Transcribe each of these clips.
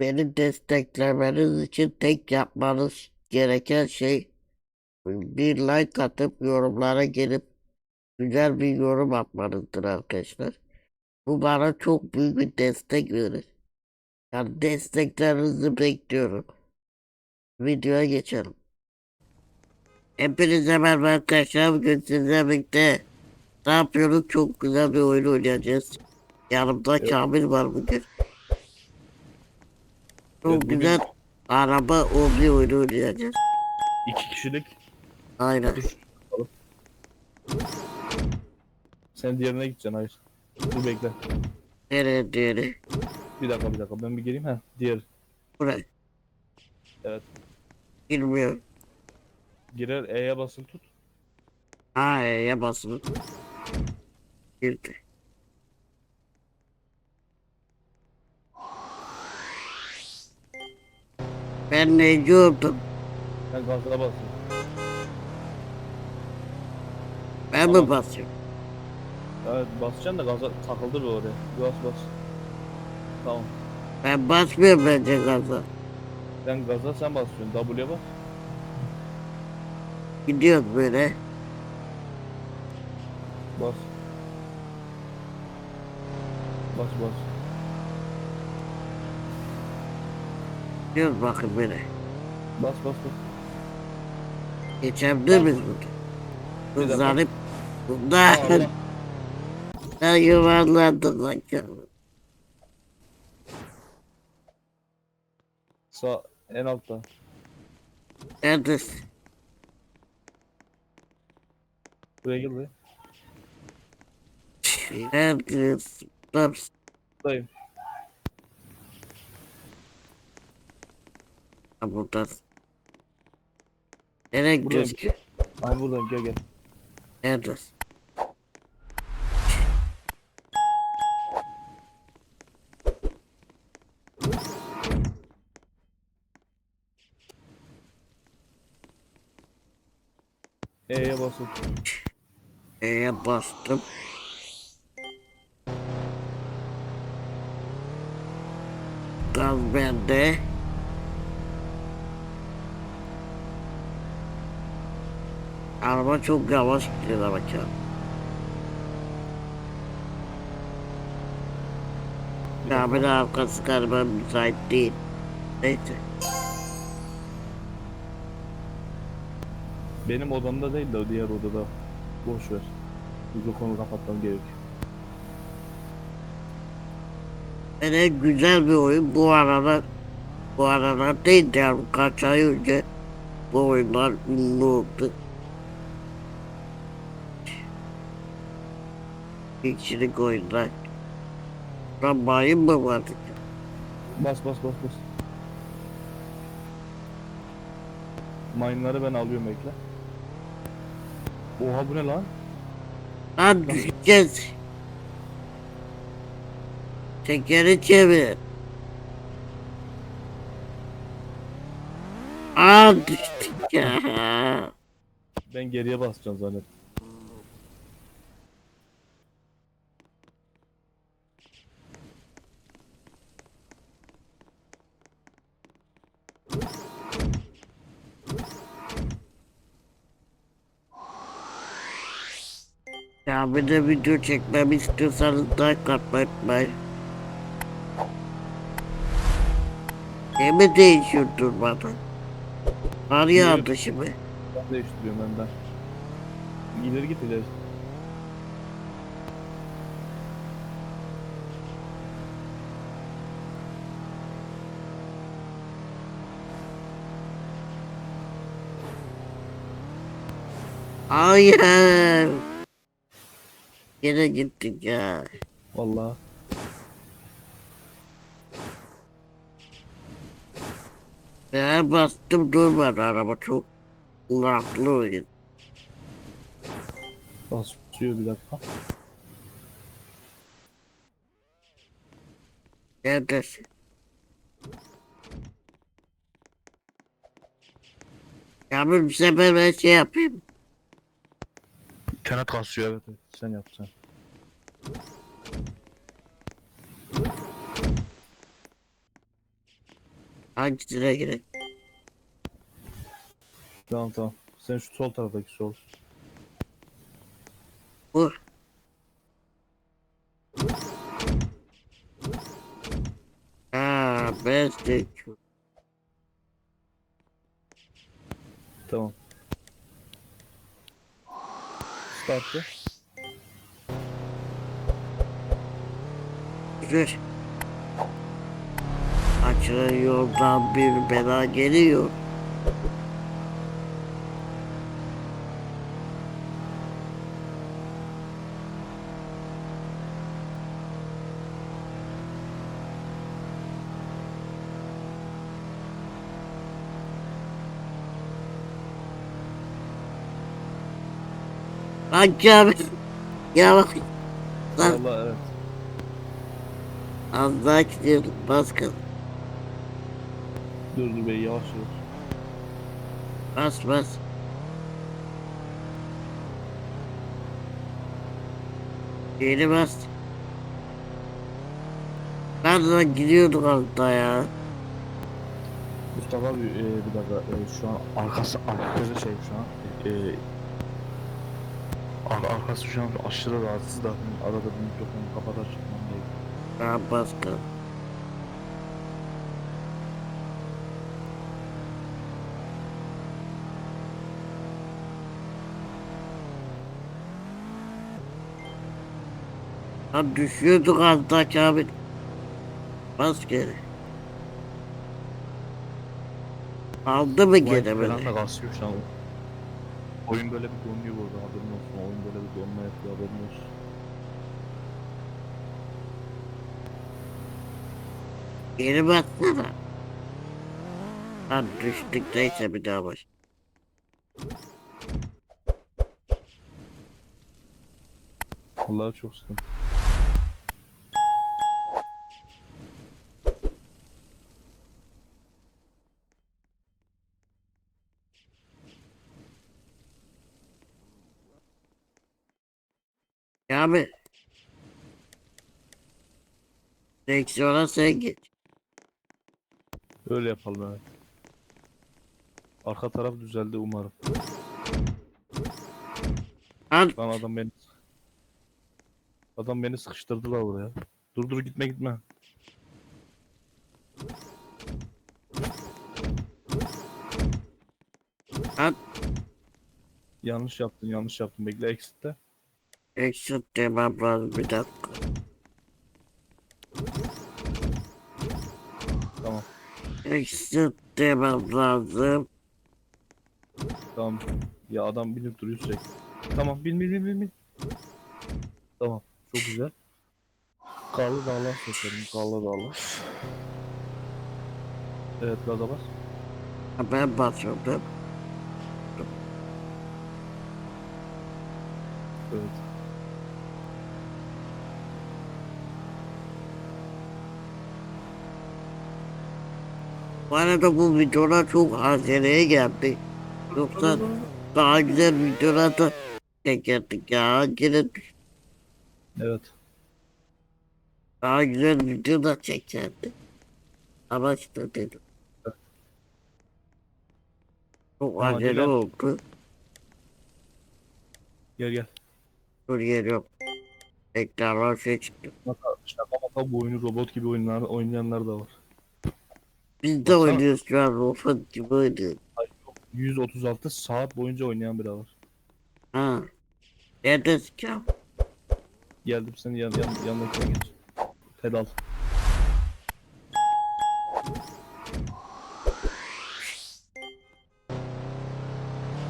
Beni desteklemeniz için tek yapmanız gereken şey bir like atıp yorumlara gelip güzel bir yorum atmanızdır arkadaşlar. Bu bana çok büyük bir destek verir. Yani desteklerinizi bekliyorum. Videoya geçelim. Hepinize merhaba arkadaşlar. Bugün sizlerle birlikte ne yapıyoruz? Çok güzel bir oyun oynayacağız. Yanımda Kamil var bugün. Çok bugün- güzel araba omni oyunu oynayacağız. İki kişilik. Aynen. Dur. Sen diğerine gideceksin hayır. Dur bekle. Nereye diğeri? Bir dakika bir dakika ben bir geleyim ha. Diğer. Buraya. Evet. Bilmiyorum. Girer E'ye basılı tut. Ha E'ye basılı. Girdi. Ben neyci oldum? Sen gaza basın. Ben mi Tamam. basıyorum? Evet basacaksın da gaza takıldı bir oraya. Bas bas. Tamam. Ben basmıyorum bence gaza. Sen gaza sen basıyorsun. W'ye bas. Gidiyoruz böyle. Bas. Bas bas. Gidiyoruz bakın böyle. Bas bas bas. Geçebilir miyiz burada? Kızarıp bundan Allah. ben yuvarlandım lan canım. Sağ en altta. Neredesin? Buraya gel buraya. Neredesin? Buradayım. Ha, Buradasın. Nereye gidiyoruz ki? Ay buradayım gel gel. Neredesin? E'ye basılı. E'ye bastım. Gaz bende. Araba çok yavaş gidiyor canım. Kamil arkası galiba müsait değil. Neyse. Benim odamda değil de o diğer odada. Boş ver. Mikrofonu kapatmam gerekiyor. Böyle güzel bir oyun. Bu arada bu arada değil de yani kaç ay önce bu oyunlar ünlü oldu. Bir kişilik oyunlar. Lan mayın mı vardı? Bas bas bas bas. Mine'ları ben alıyorum bekle. Oha bu ne lan? Lan düşeceğiz. Tekeri çevir. Aa düştük ya. Ben geriye basacağım zannettim. Ya bir de video çekmemi istiyorsanız like atmayı unutmayın. Ne mi değişiyor durmadan? Var ya dışı mı? Ben değiştiriyorum önden. İleri git ileri. Hayır. Yine gittik ya. Vallahi. Ben bastım durmadı araba çok kulaklı oyun. Basıyor bir dakika. Neredesin? Ya bir sefer ben şey yapayım. İnternet kasıyor evet. evet. Sen yap sen. Hangisine gerek? Tamam tamam. Sen şu sol taraftaki sol. Ha, ben de Tamam. Startı. Güzel. Açılan yoldan bir bela geliyor. Hacı abi. Ya bak. Lan Valla evet. az daha gidiyordum baskın. Dur dur bey yavaş yavaş. Bas bas. Yeni bas. Nereden gidiyorduk hatta ya? Mustafa abi e, bir dakika e, şu an arkası arkası şey şu an e, ar- arkası şu an aşırı rahatsız da arada bir mikrofonu kapatar çıkmam gerekiyor. Ben baskın. Lan düşüyorduk az daha Kamil. Bas geri. Aldı mı falan beni? da kasıyor şu an. Oyun böyle bir donuyor burada haberin olsun. Oyun böyle bir donma yapıyor haberin olsun. Geri bassana. Lan düştük neyse bir daha baş. Vallahi çok sıkıntı. Kamil. Direksiyona sen geç. Öyle yapalım evet. Arka taraf düzeldi umarım. Lan Lan adam beni Adam beni sıkıştırdılar buraya. Dur dur gitme gitme. lan Yanlış yaptın yanlış yaptın. Bekle eksitte. exit demem lazım bir dakika. Tamam. Exit demem lazım. Tamam. Ya adam binip duruyor sürekli. Tamam bin bin bin bin bin. Tamam. Çok güzel. Karlı dağlar seçelim. Karlı dağlar. Evet gaza bas. Ben basıyordum. Evet. Bu arada bu videolar çok aceleye geldi. Yoksa daha güzel videolar da çekerdik ya. Yine Evet. daha güzel video da çekerdik. Ama işte dedim. Çok Ama acele gel. oldu. Gel gel. Dur geliyorum. Ekranlar şey çıktı. Şaka maka bu oyunu robot gibi oyunlar, oynayanlar da var. Biz de Baksana. oynuyoruz şu an Rofat gibi oynuyoruz. Ay, yok, 136 saat boyunca oynayan biri var. Ha. Neredesin ya? Geldim senin yan, yan, yanındakine geç. Pedal.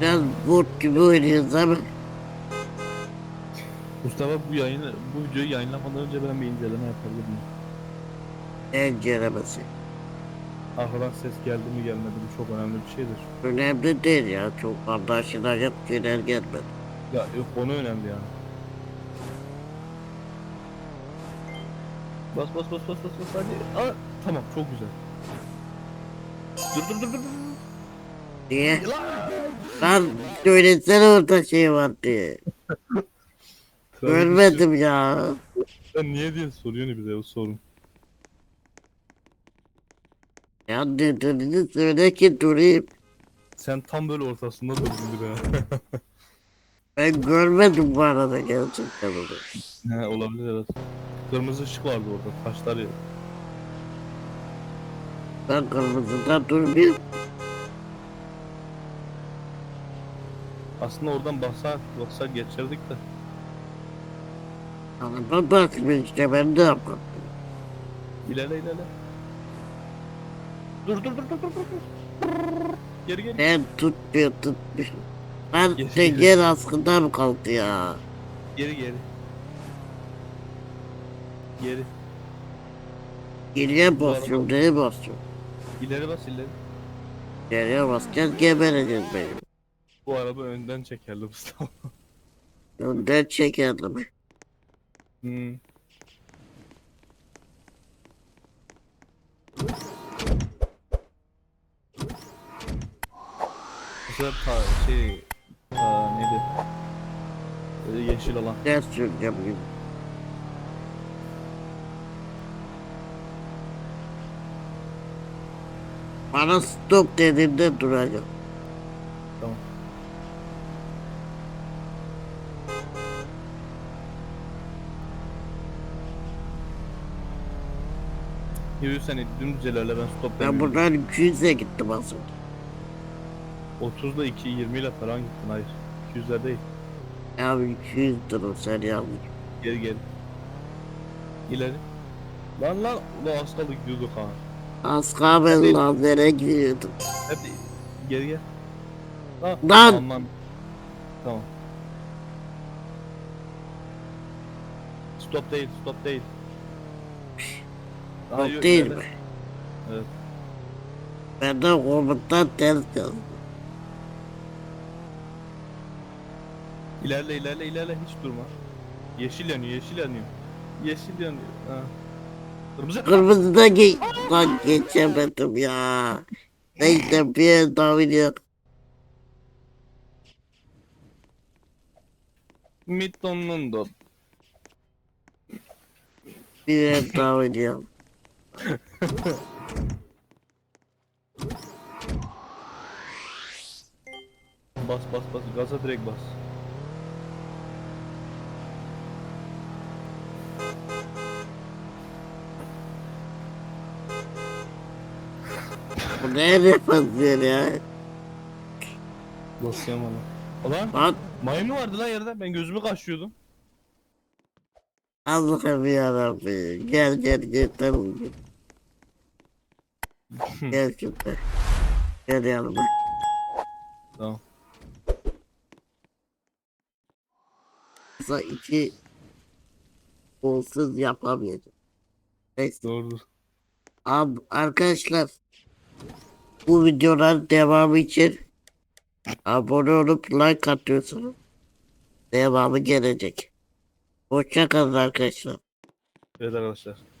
Biraz bot gibi oynuyoruz ama. Mustafa bu yayını, bu videoyu yayınlamadan önce ben bir inceleme yapabilirim. Encelemesi. Arkadan ses geldi mi gelmedi mi çok önemli bir şeydir. Önemli değil ya. Çok anlaşılacak şeyler gelmedi. Ya yok konu önemli yani. Bas bas bas bas bas bas hadi. Aa, tamam çok güzel. Dur dur dur dur. Niye? Lan söylesene orada şey var diye. Trafik Görmedim ya. şey- Sen niye diye soruyorsun bize o sorun. Ya nedenini söyle ki durayım. Sen tam böyle ortasında durdun bir. Ben görmedim bu arada gerçekten onu. He olabilir evet. Kırmızı ışık vardı orada taşlar ya. Ben kırmızıda durmayayım. Aslında oradan baksak baksak geçerdik de. Araba bakmıyor işte ben ne yapayım. İlerle ilerle. Dur dur dur dur dur dur. Geri geri. Ben tutmuyor tutmuyor. Ben Yeşil teker askıda mı kaldı ya? Geri geri. Geri. Geriye basıyorum neye basıyorum? İleri bas ileri. Geriye basacağız gebereceğiz benim. Bu araba önden çekerli Mustafa. Önden çekerdim. Hmm. Sefer ta şey ta neydi? Böyle yeşil alan. Ders süreceğim gibi. Bana stop dediğimde duracağım. Tamam. Yürü seni dümdüz ilerle ben stop Ben demiyorum. buradan 200'e gittim aslında. 30'da 2 20 ile falan gittin hayır. 200'ler değil. Ya 200 lira sen yanlış. Geri geri. İleri. Lan lan ulan az kaldı gidiyorduk ha. Az kahve Hadi. lazere gidiyordum. Hep geri gel. Ha, Lan! Aman. Tamam. Stop değil, stop değil. Yürü, değil mi? Evet. Ben de komutan ters yazdım. İlerle ilerle ilerle hiç durma. Yeşil yanıyor, yeşil yanıyor. Yeşil yanıyor. Ha. Kırmızı. Kırmızıda ge Lan geçemedim ya. Neyse bir el daha oynuyorum. Mitton'un da. Bir el daha oynuyorum. Bas bas bas, gaza direkt bas. Bu ne yapıyor ya? Basıyorum onu. Ulan Lan maymun vardı lan yerde. Ben gözümü kaşıyordum. Allah'ım yarabbim. Gel gel gel tamam gel. Şimdi. Gel yanıma. Tamam. Kısa iki kolsuz yapamayacağım. Neyse. Doğrudur. Ab arkadaşlar bu videoların devamı için abone olup like atıyorsunuz. Devamı gelecek. Hoşça kalın arkadaşlar. Evet arkadaşlar.